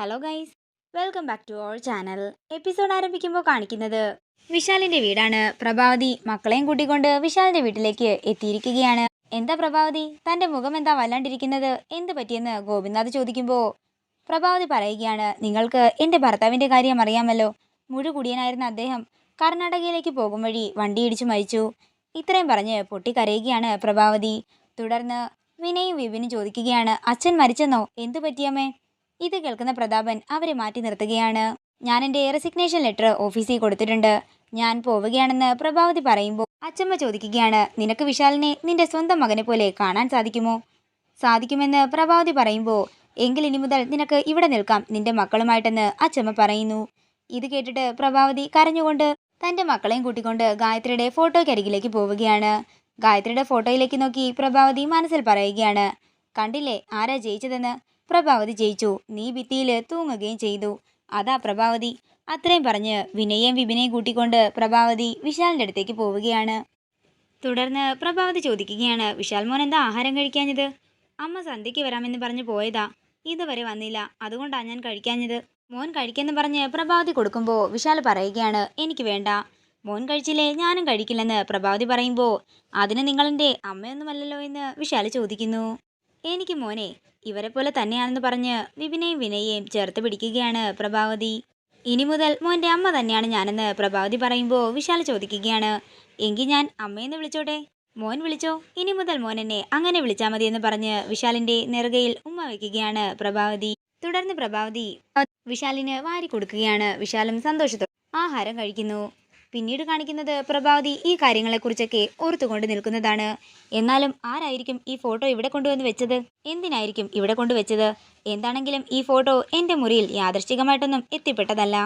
Hello guys welcome back to our channel episode ആരംഭിക്കുമ്പോൾ കാണിക്കുന്നത് വിശാലിന്റെ വീടാണ്. പ്രഭാവതി മക്കളെയും കൂട്ടിക്കൊണ്ട് വിശാലിന്റെ വീട്ടിലേക്ക് എത്തിയിരിക്കുകയാണ്. എന്താ പ്രഭാവതി? തന്റെ മുഖം എന്താ വല്ലാണ്ടിരിക്കുന്നത്? എന്ത് പറ്റിയെന്ന് ഗോപിനാഥ് ചോദിക്കുമ്പോൾ പ്രഭാവതി പറയുകയാണ് നിങ്ങൾക്ക് എന്റെ ഭർത്താവിന്റെ കാര്യം അറിയാമല്ലോ. മുഴുകുടിയനായിരുന്ന അദ്ദേഹം കർണാടകയിലേക്ക് പോകും വഴി വണ്ടിയിടിച്ചു മരിച്ചു. ഇത്രയും പറഞ്ഞ് പൊട്ടിക്കരയുകയാണ് പ്രഭാവതി. തുടർന്ന് വിനയും വിപിനും ചോദിക്കുകയാണ് അച്ഛൻ മരിച്ചെന്നോ? എന്തു പറ്റിയമ്മേ ഇത് കേൾക്കുന്ന പ്രതാപൻ അവരെ മാറ്റി നിർത്തുകയാണ്. ഞാൻ എന്റെ റെസിഗ്നേഷൻ ലെറ്റർ ഓഫീസിൽ കൊടുത്തിട്ടുണ്ട്. ഞാൻ പോവുകയാണെന്ന് പ്രഭാവതി പറയുമ്പോൾ അച്ചമ്മ ചോദിക്കുകയാണ് നിനക്ക് വിശാലിനെ നിന്റെ സ്വന്തം മകനെ പോലെ കാണാൻ സാധിക്കുമോ? സാധിക്കുമെന്ന് പ്രഭാവതി പറയുമ്പോൾ എങ്കിൽ ഇനി മുതൽ നിനക്ക് ഇവിടെ നിൽക്കാം നിന്റെ മക്കളുമായിട്ടെന്ന് അച്ചമ്മ പറയുന്നു. ഇത് കേട്ടിട്ട് പ്രഭാവതി കരഞ്ഞുകൊണ്ട് തന്റെ മക്കളെയും കൂട്ടിക്കൊണ്ട് ഗായത്രിയുടെ ഫോട്ടോയ്ക്കരികിലേക്ക് പോവുകയാണ്. ഗായത്രിയുടെ ഫോട്ടോയിലേക്ക് നോക്കി പ്രഭാവതി മനസ്സിൽ പറയുകയാണ് കണ്ടില്ലേ ആരാ ജയിച്ചതെന്ന്? പ്രഭാവതി ജയിച്ചു. നീ ഭിത്തിയിൽ തൂങ്ങുകയും ചെയ്തു. അതാ പ്രഭാവതി. അത്രയും പറഞ്ഞ് വിനയം വിപിനെയും കൂട്ടിക്കൊണ്ട് പ്രഭാവതി വിശാലിന്റെ അടുത്തേക്ക് പോവുകയാണ്. തുടർന്ന് പ്രഭാവതി ചോദിക്കുകയാണ് വിശാൽ മോൻ എന്താ ആഹാരം കഴിക്കാഞ്ഞത്? അമ്മ സന്ധ്യയ്ക്ക് വരാമെന്ന് പറഞ്ഞ് പോയതാ. ഇതുവരെ വന്നില്ല. അതുകൊണ്ടാണ് ഞാൻ കഴിക്കാഞ്ഞത്. മോൻ കഴിക്കെന്ന് പറഞ്ഞ് പ്രഭാവതി കൊടുക്കുമ്പോൾ വിശാൽ പറയുകയാണ് എനിക്ക് വേണ്ട. മോൻ കഴിച്ചില്ലേ ഞാനും കഴിക്കില്ലെന്ന് പ്രഭാവതി പറയുമ്പോൾ അതിന് നിങ്ങളെന്റെ അമ്മയൊന്നുമല്ലല്ലോ എന്ന് വിശാൽ ചോദിക്കുന്നു. എനിക്ക് മോനെ ഇവരെ പോലെ തന്നെയാണെന്ന് പറഞ്ഞ് വിപിനെയും വിനയെയും ചേർത്ത് പിടിക്കുകയാണ് പ്രഭാവതി. ഇനി മുതൽ മോന്റെ അമ്മ തന്നെയാണ് ഞാനെന്ന് പ്രഭാവതി പറയുമ്പോൾ വിശാല ചോദിക്കുകയാണ്. എങ്കിൽ ഞാൻ അമ്മയെന്ന് വിളിച്ചോട്ടെ? മോൻ വിളിച്ചോ? ഇനി മുതൽ മോൻ എന്നെ അങ്ങനെ വിളിച്ചാൽ മതി എന്ന് പറഞ്ഞ് വിശാലിന്റെ നെറുകയിൽ ഉമ്മ വയ്ക്കുകയാണ് പ്രഭാവതി. തുടർന്ന് പ്രഭാവതി വിശാലിന് വാരി കൊടുക്കുകയാണ്. വിശാലും സന്തോഷത്തോടെ ആഹാരം കഴിക്കുന്നു. പിന്നീട് കാണിക്കുന്നത് പ്രഭാവതി ഈ കാര്യങ്ങളെക്കുറിച്ചൊക്കെ ഓർത്തുകൊണ്ട് നിൽക്കുന്നതാണ്. എന്നാലും ആരായിരിക്കും ഈ ഫോട്ടോ ഇവിടെ കൊണ്ടുവന്ന് വെച്ചത്? എന്തിനായിരിക്കും ഇവിടെ കൊണ്ടുവച്ചത്? എന്താണെങ്കിലും ഈ ഫോട്ടോ എന്റെ മുറിയിൽ യാദൃശ്ചികമായിട്ടൊന്നും എത്തിപ്പെട്ടതല്ല.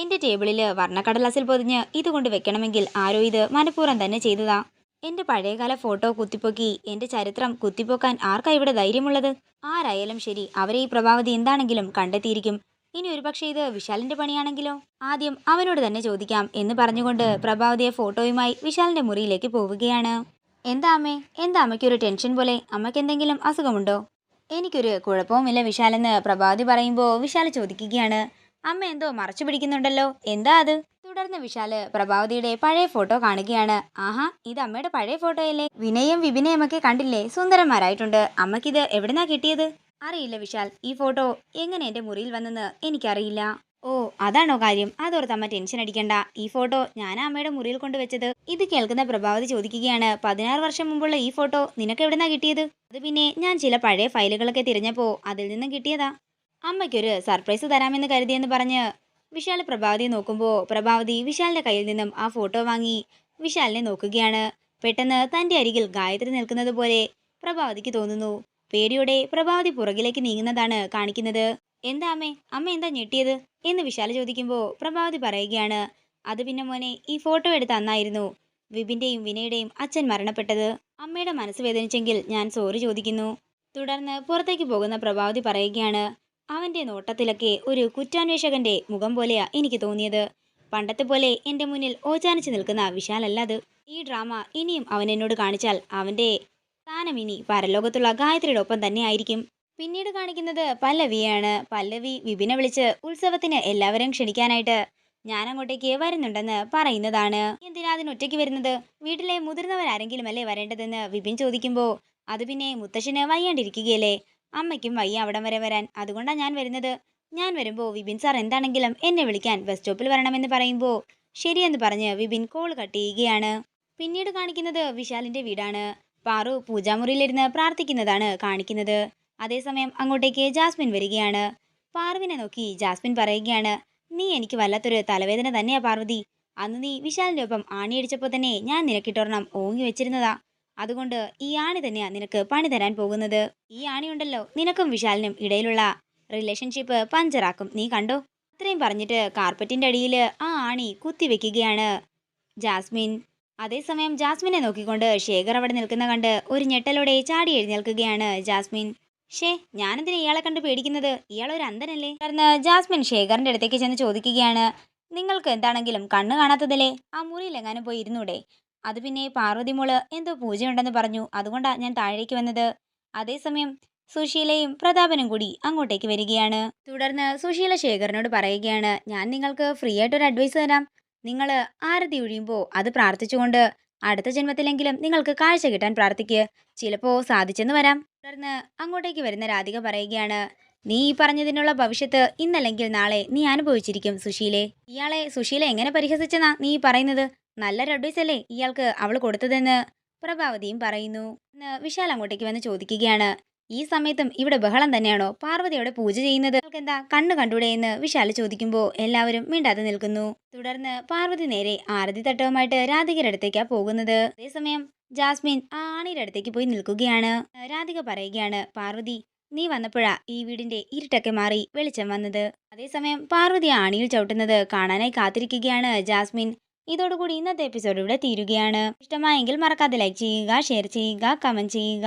എന്റെ ടേബിളിൽ വർണക്കടലാസിൽ പൊതിഞ്ഞ് ഇത് കൊണ്ട് വെക്കണമെങ്കിൽ ആരോ ഇത് മനഃപൂർവം തന്നെ ചെയ്തതാ. എന്റെ പഴയകാല ഫോട്ടോ കുത്തിപ്പൊക്കി എന്റെ ചരിത്രം കുത്തിപ്പൊക്കാൻ ആർക്കാ ഇവിടെ ധൈര്യമുള്ളത്? ആരായാലും ശരി അവരെ ഈ പ്രഭാവതി എന്താണെങ്കിലും കണ്ടെത്തിയിരിക്കും. ഇനി ഒരുപക്ഷെ ഇത് വിശാലിന്റെ പണിയാണെങ്കിലോ? ആദ്യം അവനോട് തന്നെ ചോദിക്കാം എന്ന് പറഞ്ഞുകൊണ്ട് പ്രഭാവതിയെ ഫോട്ടോയുമായി വിശാലിന്റെ മുറിയിലേക്ക് പോവുകയാണ്. എന്താ അമ്മേ? എന്താ അമ്മയ്ക്കൊരു ടെൻഷൻ പോലെ? അമ്മയ്ക്ക് എന്തെങ്കിലും അസുഖമുണ്ടോ? എനിക്കൊരു കുഴപ്പവുമില്ല വിശാലെന്ന് പ്രഭാവതി പറയുമ്പോൾ വിശാൽ ചോദിക്കുകയാണ്. അമ്മ എന്തോ മറച്ചു പിടിക്കുന്നുണ്ടല്ലോ. എന്താ അത്? തുടർന്ന് വിശാൽ പ്രഭാവതിയുടെ പഴയ ഫോട്ടോ കാണുകയാണ്. ആഹാ ഇത് അമ്മയുടെ പഴയ ഫോട്ടോയല്ലേ? വിനയും വിപിനയമൊക്കെ കണ്ടില്ലേ? സുന്ദരന്മാരായിട്ടുണ്ട്. അമ്മക്കിത് എവിടുന്നാ കിട്ടിയത്? അറിയില്ല വിശാൽ. ഈ ഫോട്ടോ എങ്ങനെ എന്റെ മുറിയിൽ വന്നെന്ന് എനിക്കറിയില്ല. ഓ അതാണോ കാര്യം. അതോർത്ത് അമ്മ ടെൻഷൻ അടിക്കണ്ട. ഈ ഫോട്ടോ ഞാൻ അമ്മയുടെ മുറിയിൽ കൊണ്ടുവച്ചത്. ഇത് കേൾക്കുന്ന പ്രഭാവതി ചോദിക്കുകയാണ് പതിനാറ് വർഷം മുമ്പുള്ള ഈ ഫോട്ടോ നിനക്ക് എവിടെന്നാ കിട്ടിയത്? അത് പിന്നെ ഞാൻ ചില പഴയ ഫയലുകളൊക്കെ തിരഞ്ഞപ്പോ അതിൽ നിന്നും കിട്ടിയതാ. അമ്മയ്ക്കൊരു സർപ്രൈസ് തരാമെന്ന് കരുതിയെന്ന് പറഞ്ഞ് വിശാൽ പ്രഭാവതിയെ നോക്കുമ്പോൾ പ്രഭാവതി വിശാലിന്റെ കയ്യിൽ നിന്നും ആ ഫോട്ടോ വാങ്ങി വിശാലിനെ നോക്കുകയാണ്. പെട്ടെന്ന് തന്റെ അരികിൽ ഗായത്രി നിൽക്കുന്നത് പോലെ പ്രഭാവതിക്ക് തോന്നുന്നു. പേടിയോടെ പ്രഭാവതി പുറകിലേക്ക് നീങ്ങുന്നതാണ് കാണിക്കുന്നത്. എന്താ അമ്മേ? അമ്മ എന്താ ഞെട്ടിയത്? എന്ന് വിശാല ചോദിക്കുമ്പോൾ പ്രഭാവതി പറയുകയാണ് അത് പിന്നെ മോനെ ഈ ഫോട്ടോ എടുത്ത് അന്നായിരുന്നു. വിപിന്റെയും വിനയുടെയും അച്ഛൻ മരണപ്പെട്ടത്. അമ്മയുടെ മനസ്സ് വേദനിച്ചെങ്കിൽ ഞാൻ സോറി ചോദിക്കുന്നു. തുടർന്ന് പുറത്തേക്ക് പോകുന്ന പ്രഭാവതി പറയുകയാണ് അവന്റെ നോട്ടത്തിലൊക്കെ ഒരു കുറ്റാന്വേഷകന്റെ മുഖം പോലെയാ എനിക്ക് തോന്നിയത്. പണ്ടത്തെ പോലെ എന്റെ മുന്നിൽ ഓചാനിച്ച് നിൽക്കുന്ന വിശാലല്ല അത്. ഈ ഡ്രാമ ഇനിയും അവൻ എന്നോട് കാണിച്ചാൽ അവന്റെ സ്ഥാനം ഇനി പരലോകത്തുള്ള ഗായത്രിയുടെ ഒപ്പം തന്നെ ആയിരിക്കും. പിന്നീട് കാണിക്കുന്നത് പല്ലവിയാണ്. പല്ലവി വിപിനെ വിളിച്ച് ഉത്സവത്തിന് എല്ലാവരും ക്ഷണിക്കാനായിട്ട് ഞാൻ അങ്ങോട്ടേക്ക് വരുന്നുണ്ടെന്ന് പറയുന്നതാണ്. എന്തിനാ അതിന് ഒറ്റയ്ക്ക് വരുന്നത്? വീട്ടിലെ മുതിർന്നവരാരെങ്കിലും അല്ലേ വരേണ്ടതെന്ന് വിപിൻ ചോദിക്കുമ്പോൾ അത് പിന്നെ മുത്തശ്ശന് വയ്യാണ്ടിരിക്കുകയല്ലേ? അമ്മയ്ക്കും വയ്യ അവിടം വരെ വരാൻ. അതുകൊണ്ടാണ് ഞാൻ വരുന്നത്. ഞാൻ വരുമ്പോൾ വിപിൻ സാർ എന്താണെങ്കിലും എന്നെ വിളിക്കാൻ ബസ് സ്റ്റോപ്പിൽ വരണമെന്ന് പറയുമ്പോൾ ശരിയെന്ന് പറഞ്ഞ് വിപിൻ കോൾ കട്ട് ചെയ്യുകയാണ്. പിന്നീട് കാണിക്കുന്നത് വിശാലിന്റെ വീടാണ്. പാറു പൂജാമുറിയിലിരുന്ന് പ്രാർത്ഥിക്കുന്നതാണ് കാണിക്കുന്നത്. അതേസമയം അങ്ങോട്ടേക്ക് ജാസ്മിൻ വരികയാണ്. പാറുവിനെ നോക്കി ജാസ്മിൻ പറയുകയാണ് നീ എനിക്ക് വല്ലാത്തൊരു തലവേദന തന്നെയാ പാർവതി. അന്ന് നീ വിശാലിന്റെ ഒപ്പം ആണിയടിച്ചപ്പോൾ തന്നെ ഞാൻ നിനക്കിട്ടൊരെണ്ണം ഓങ്ങി വെച്ചിരുന്നതാ. അതുകൊണ്ട് ഈ ആണി തന്നെയാ നിനക്ക് പണി തരാൻ പോകുന്നത്. ഈ ആണി ഉണ്ടല്ലോ നിനക്കും വിശാലിനും ഇടയിലുള്ള റിലേഷൻഷിപ്പ് പഞ്ചറാക്കും നീ കണ്ടോ? അത്രയും പറഞ്ഞിട്ട് കാർപ്പറ്റിന്റെ അടിയിൽ ആ ആണി കുത്തിവെക്കുകയാണ് ജാസ്മിൻ. അതേസമയം ജാസ്മിനെ നോക്കിക്കൊണ്ട് ശേഖർ അവിടെ നിൽക്കുന്ന കണ്ട് ഒരു ഞെട്ടലോടെ ചാടി എഴുന്നേൽക്കുകയാണ് ജാസ്മിൻ. ഷേ ഞാനെന്തിനാ ഇയാളെ കണ്ട് പേടിക്കുന്നത്? ഇയാൾ ഒരു അന്ധനല്ലേ? തുടർന്ന് ജാസ്മിൻ ശേഖറിന്റെ അടുത്തേക്ക് ചെന്ന് ചോദിക്കുകയാണ്. നിങ്ങൾക്ക് എന്താണെങ്കിലും കണ്ണ് കാണാത്തതല്ലേ? ആ മുറിയിലെങ്ങാനും പോയി ഇരുന്നൂടെ? അത് പിന്നെ പാർവതി മോൾ എന്തോ പൂജയുണ്ടെന്ന് പറഞ്ഞു. അതുകൊണ്ടാണ് ഞാൻ താഴേക്ക് വന്നത്. അതേസമയം സുശീലയും പ്രതാപനും കൂടി അങ്ങോട്ടേക്ക് വരികയാണ്. തുടർന്ന് സുശീല ശേഖറിനോട് പറയുകയാണ് ഞാൻ നിങ്ങൾക്ക് ഫ്രീ ആയിട്ട് ഒരു അഡ്വൈസ് തരാം. നിങ്ങൾ ആരതി ഒഴിയുമ്പോൾ അത് പ്രാർത്ഥിച്ചുകൊണ്ട് അടുത്ത ജന്മത്തിലെങ്കിലും നിങ്ങൾക്ക് കാഴ്ച കിട്ടാൻ പ്രാർത്ഥിക്കുക ചിലപ്പോൾ സാധിച്ചെന്ന് വരാം. തുടർന്ന് അങ്ങോട്ടേക്ക് വരുന്ന രാധിക പറയുകയാണ് നീ ഈ പറഞ്ഞതിനുള്ള ഭവിഷ്യത്ത് ഇന്നല്ലെങ്കിൽ നാളെ നീ അനുഭവിച്ചിരിക്കും സുശീലെ. ഇയാളെ സുശീല എങ്ങനെ പരിഹസിച്ചെന്നാ നീ പറയുന്നത്? നല്ലൊരു അഡ്വൈസ് അല്ലേ ഇയാൾക്ക് അവൾ കൊടുത്തതെന്ന്? പ്രഭാവതിയും പറയുന്നു. വിശാൽ അങ്ങോട്ടേക്ക് വന്ന് ചോദിക്കുകയാണ് ഈ സമയത്തും ഇവിടെ ബഹളം തന്നെയാണോ പാർവതിയോടെ പൂജ ചെയ്യുന്നത്? എന്താ കണ്ണു കണ്ടൂടെ എന്ന് വിശാൽ ചോദിക്കുമ്പോൾ എല്ലാവരും മിണ്ടാതെ നിൽക്കുന്നു. തുടർന്ന് പാർവതി നേരെ ആരതി തട്ടവുമായിട്ട് രാധികയുടെ അടുത്തേക്കാ പോകുന്നത്. അതേസമയം ജാസ്മിൻ ആ ആണിയുടെ അടുത്തേക്ക് പോയി നിൽക്കുകയാണ്. രാധിക പറയുകയാണ് പാർവതി നീ വന്നപ്പോഴാ ഈ വീടിന്റെ ഇരുട്ടൊക്കെ മാറി വെളിച്ചം വന്നത്. അതേസമയം പാർവതി ആണിയിൽ ചവിട്ടുന്നത് കാണാനായി കാത്തിരിക്കുകയാണ് ജാസ്മിൻ. ഇതോടുകൂടി ഇന്നത്തെ എപ്പിസോഡ് ഇവിടെ തീരുകയാണ്. ഇഷ്ടമായെങ്കിൽ മറക്കാതെ ലൈക്ക് ചെയ്യുക ഷെയർ ചെയ്യുക കമന്റ് ചെയ്യുക.